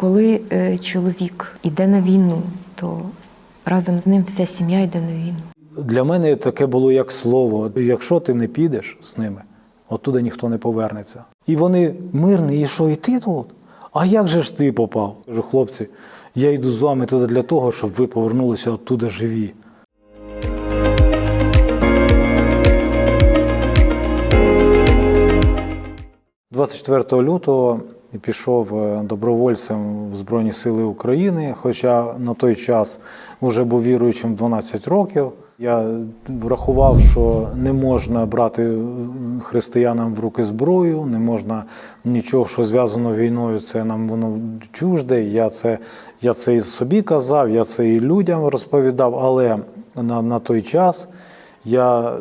Коли е, чоловік йде на війну, то разом з ним вся сім'я йде на війну. Для мене таке було як слово. Якщо ти не підеш з ними, оттуда ніхто не повернеться. І вони мирні, і що, і ти тут? А як же ж ти попав? Кажу, хлопці, я йду з вами туди для того, щоб ви повернулися оттуда живі. – 24 лютого пішов е, добровольцем в Збройні Сили України, хоча на той час вже був віруючим 12 років. Я врахував, що не можна брати е, християнам в руки зброю, не можна нічого, що зв'язано війною, це нам воно чужде. Я це, я це і собі казав, я це і людям розповідав, але на, на той час я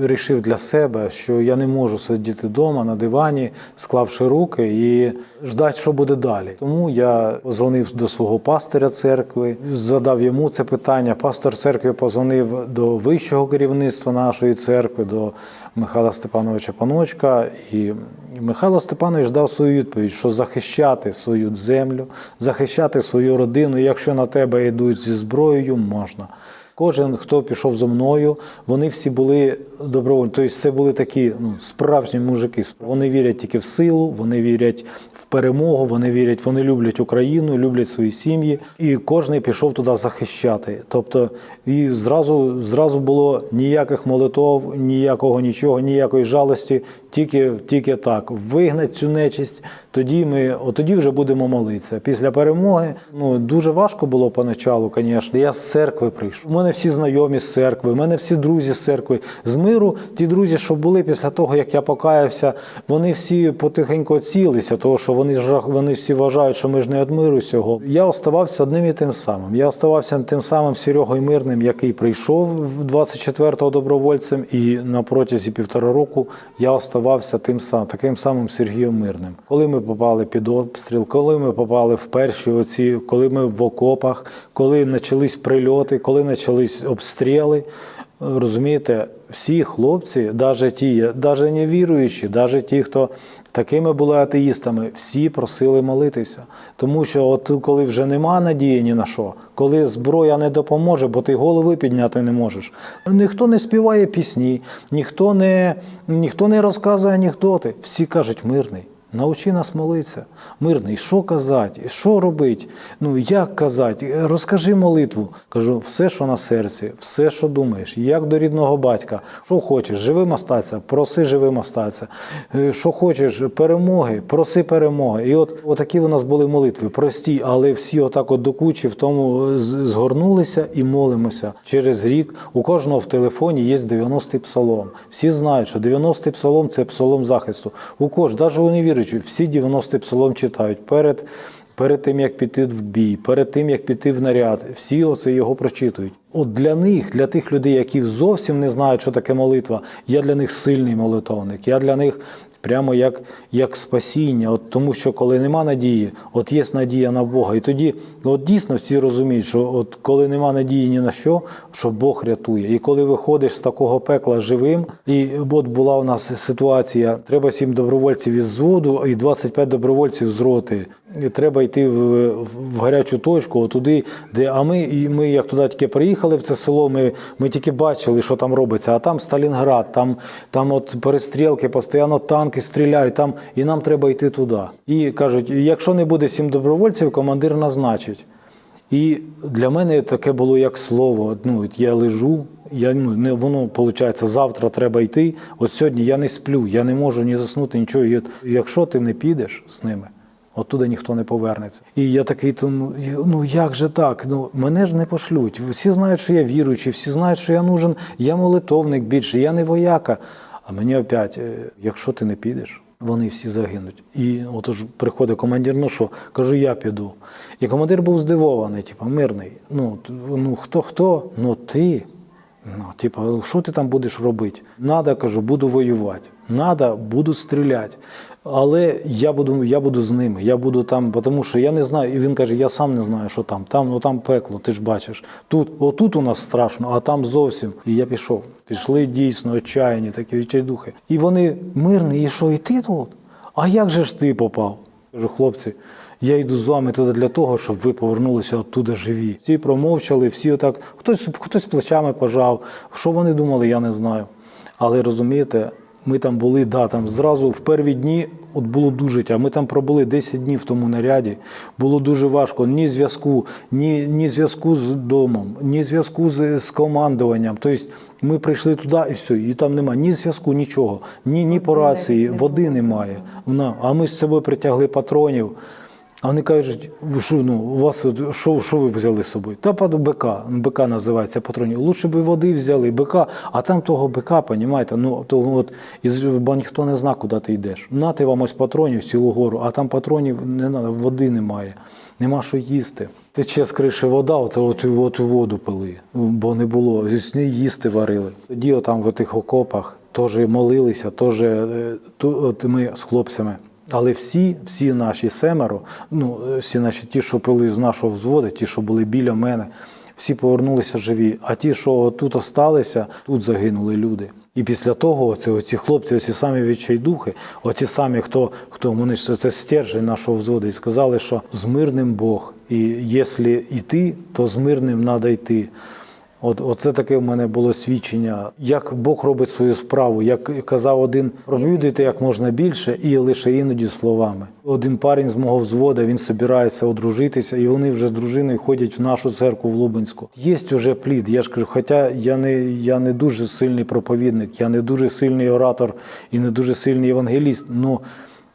вирішив для себе, що я не можу сидіти вдома на дивані, склавши руки і ждати, що буде далі. Тому я позвонив до свого пастиря церкви, задав йому це питання. Пастор церкви позвонив до вищого керівництва нашої церкви, до Михайла Степановича Паночка. І Михайло Степанович дав свою відповідь, що захищати свою землю, захищати свою родину. Якщо на тебе йдуть зі зброєю, можна. Кожен, хто пішов зо мною, вони всі були добровольні. Тобто це були такі ну, справжні мужики. Вони вірять тільки в силу, вони вірять в перемогу, вони вірять, вони люблять Україну, люблять свої сім'ї. І кожен пішов туди захищати. Тобто, і зразу, зразу було ніяких молитов, ніякого нічого, ніякої жалості, тільки, тільки так. Вигнать цю нечисть. Тоді ми, от тоді вже будемо молитися. Після перемоги ну дуже важко було поначалу, звісно. Я з церкви прийшов. Мене всі знайомі з церкви, у мене всі друзі з церкви. З миру ті друзі, що були після того, як я покаявся, вони всі потихеньку цілися, тому що вони ж вони всі вважають, що ми ж не від миру цього. Я оставався одним і тим самим. Я оставався тим самим Серегою Мирним, який прийшов 24-го добровольцем, і на протязі півтора року я оставався тим самим, таким самим Сергієм Мирним. Коли ми попали під обстріл, коли ми попали в перші оці, коли ми в окопах, коли почались прильоти, коли почались обстріли. Розумієте, всі хлопці, навіть ті, навіть не віруючі, навіть ті, хто такими були атеїстами, всі просили молитися. Тому що, от коли вже нема надії ні на що, коли зброя не допоможе, бо ти голови підняти не можеш. Ніхто не співає пісні, ніхто не, ніхто не розказує анекдоти. Всі кажуть мирний. Научи нас молитися. Мирний, що казати, що робити, ну як казати, розкажи молитву. Кажу, все, що на серці, все, що думаєш, як до рідного батька, що хочеш, живим остатися, проси живим остатися. Е, Що хочеш, перемоги, проси перемоги. І от отакі у нас були молитви, прості, але всі отак от до кучі в тому е, згорнулися і молимося. Через рік у кожного в телефоні є 90-й псалом. Всі знають, що 90-й псалом це псалом захисту. У кожного, навіть у невіруючі, всі 90-й псалом читають перед, перед тим, як піти в бій, перед тим, як піти в наряд. Всі оце його прочитують. От для них, для тих людей, які зовсім не знають, що таке молитва, я для них сильний молитовник. Я для них прямо як, як спасіння. От тому що коли нема надії, от є надія на Бога. І тоді от дійсно всі розуміють, що от коли нема надії ні на що, що Бог рятує. І коли виходиш з такого пекла живим, і от була у нас ситуація: треба сім добровольців із зводу і 25 добровольців з роти. Треба йти в, в гарячу точку, отуди, де а ми, і ми як туди тільки приїхали в це село, ми, ми тільки бачили, що там робиться. А там Сталінград, там, там от перестрілки, постійно танки стріляють, там, і нам треба йти туди. І кажуть, якщо не буде сім добровольців, командир назначить. І для мене таке було як слово. Ну, я лежу, я, ну, не, воно виходить, завтра треба йти. От сьогодні я не сплю, я не можу ні заснути, нічого. Якщо ти не підеш з ними, оттуда ніхто не повернеться. І я такий, то, ну, ну як же так? Ну, мене ж не пошлють. Всі знають, що я віруючий, всі знають, що я нужен, я молитовник більше, я не вояка. А мені опять, е, якщо ти не підеш, вони всі загинуть. І отож приходить командир, ну що, кажу, я піду. І командир був здивований, типу, мирний. Ну, ну хто хто? Ну ти. Ну, типу, що ти там будеш робити? Надо, кажу, буду воювати. Надо, буду стріляти. Але я буду, я буду з ними, я буду там, тому що я не знаю. І він каже: я сам не знаю, що там. Там, ну там пекло, ти ж бачиш. Тут, отут у нас страшно, а там зовсім. І я пішов. Пішли дійсно отчаяні, такі відчайдухи. І вони мирні, і що, і ти тут? А як же ж ти попав? Кажу, хлопці, Я йду з вами туди для того, щоб ви повернулися оттуда живі. Всі промовчали, всі отак, хтось, хтось плечами пожав. Що вони думали, я не знаю. Але розумієте, ми там були, да, там зразу в перві дні от було дуже тяжко. Ми там пробули 10 днів в тому наряді. Було дуже важко. Ні зв'язку, ні, ні зв'язку з домом, ні зв'язку з, з командуванням. Тобто ми прийшли туди і все, і там немає ні зв'язку, нічого, ні, ні по рації, води немає. А ми з собою притягли патронів. А вони кажуть, що, ну, у вас що, що ви взяли з собою? Та паду БК, БК називається патронів. Лучше б води взяли, БК, а там того БК, понімаєте, ну то от із бо ніхто не зна, куди ти йдеш. Нати вам ось патронів цілу гору, а там патронів не надо, води немає, нема що їсти. Тече з криші вода, оце оцю, оцю воду пили, бо не було. З їсти варили. Тоді отам в тих окопах теж молилися, теж е, ми з хлопцями. Але всі, всі наші семеро, ну всі наші ті, що пили з нашого взводу, ті, що були біля мене, всі повернулися живі. А ті, що тут осталися, тут загинули люди. І після того оце, оці хлопці, оці самі відчайдухи, оці самі, хто, хто вони ж це стержень нашого взводу, і сказали, що з мирним Бог. І якщо йти, то з мирним треба йти. От, оце таке в мене було свідчення, як Бог робить свою справу. Як казав один, проповідуйте як можна більше і лише іноді словами. Один парень з мого взвода, він собирається одружитися, і вони вже з дружиною ходять в нашу церкву в Лубенську. Є вже плід. Я ж кажу, хоча я не, я не дуже сильний проповідник, я не дуже сильний оратор і не дуже сильний евангеліст. но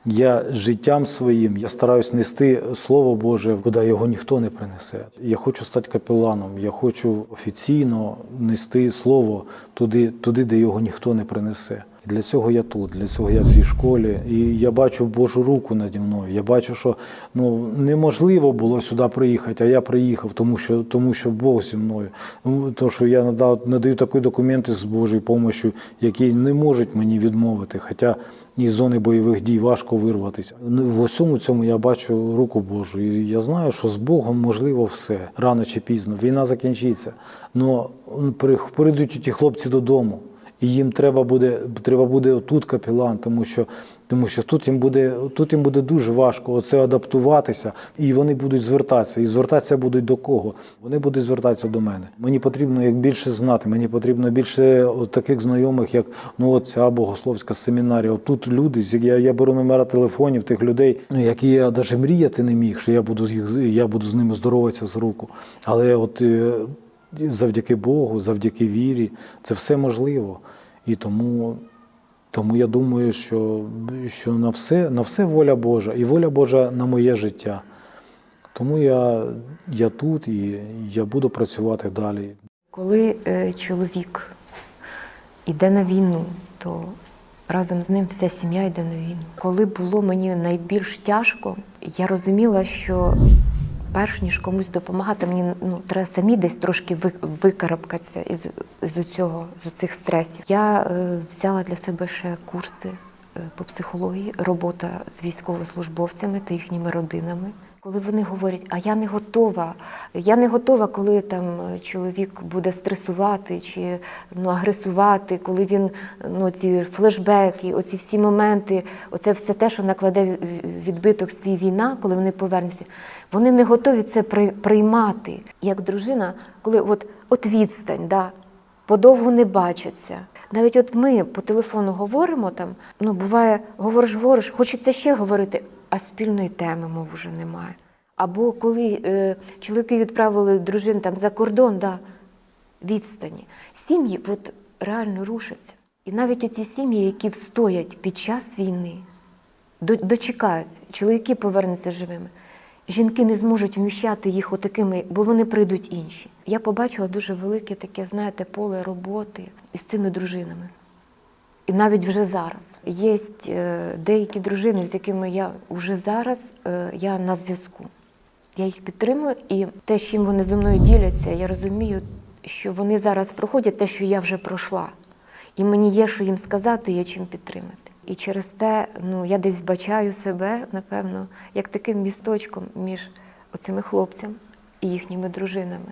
я життям своїм я стараюсь нести Слово Боже, куди його ніхто не принесе. Я хочу стати капеланом, я хочу офіційно нести слово туди, туди, де його ніхто не принесе. Для цього я тут, для цього я в цій школі. І я бачу Божу руку наді мною. Я бачу, що ну неможливо було сюди приїхати, а я приїхав, тому що тому що Бог зі мною. Ну, То, що я надав надаю такі документи з Божою допомогою, які не можуть мені відмовити. Хоча із зони бойових дій важко вирватися. Ну, В усьому цьому я бачу руку Божу. І я знаю, що з Богом можливо все рано чи пізно. Війна закінчиться. Але прийдуть ті хлопці додому. І їм треба буде, треба буде тут капелан, тому що, тому що тут їм буде, тут їм буде дуже важко оце адаптуватися, і вони будуть звертатися. І звертатися будуть до кого? Вони будуть звертатися до мене. Мені потрібно як більше знати, мені потрібно більше таких знайомих, як ну от ця богословська семінарія. От тут люди, я, я беру номера телефонів тих людей, ну які я навіть мріяти не міг, що я буду їх я буду з ними здороватися з руку. Але от е, завдяки Богу, завдяки вірі, це все можливо. І тому, тому я думаю, що, що на, все, на все воля Божа, і воля Божа на моє життя. Тому я, я тут і я буду працювати далі. Коли е, чоловік йде на війну, то разом з ним вся сім'я йде на війну. Коли було мені найбільш тяжко, я розуміла, що перш ніж комусь допомагати, мені ну, треба самі десь трошки ви- викарабкатися із, з цього, з цих стресів. Я е, взяла для себе ще курси е, по психології, робота з військовослужбовцями та їхніми родинами. Коли вони говорять, а я не готова, я не готова, коли там е, чоловік буде стресувати чи ну, агресувати, коли він ну, ці флешбеки, оці всі моменти, оце все те, що накладе відбиток свій війна, коли вони повернуться, вони не готові це приймати. Як дружина, коли от, от відстань, да, подовго не бачаться. Навіть от ми по телефону говоримо там, ну буває, говориш, говориш, хочеться ще говорити, а спільної теми, мов вже немає. Або коли е, чоловіки відправили дружин там за кордон, да, відстані, сім'ї от реально рушаться. І навіть оті сім'ї, які встоять під час війни, до- дочекаються, чоловіки повернуться живими. Жінки не зможуть вміщати їх отакими, бо вони прийдуть інші. Я побачила дуже велике таке, знаєте, поле роботи із цими дружинами. І навіть вже зараз є е, деякі дружини, з якими я вже зараз е, я на зв'язку. Я їх підтримую, і те, чим вони зі мною діляться, я розумію, що вони зараз проходять те, що я вже пройшла. І мені є що їм сказати, є чим підтримати. І через те ну, я десь вбачаю себе, напевно, як таким місточком між оцими хлопцями і їхніми дружинами.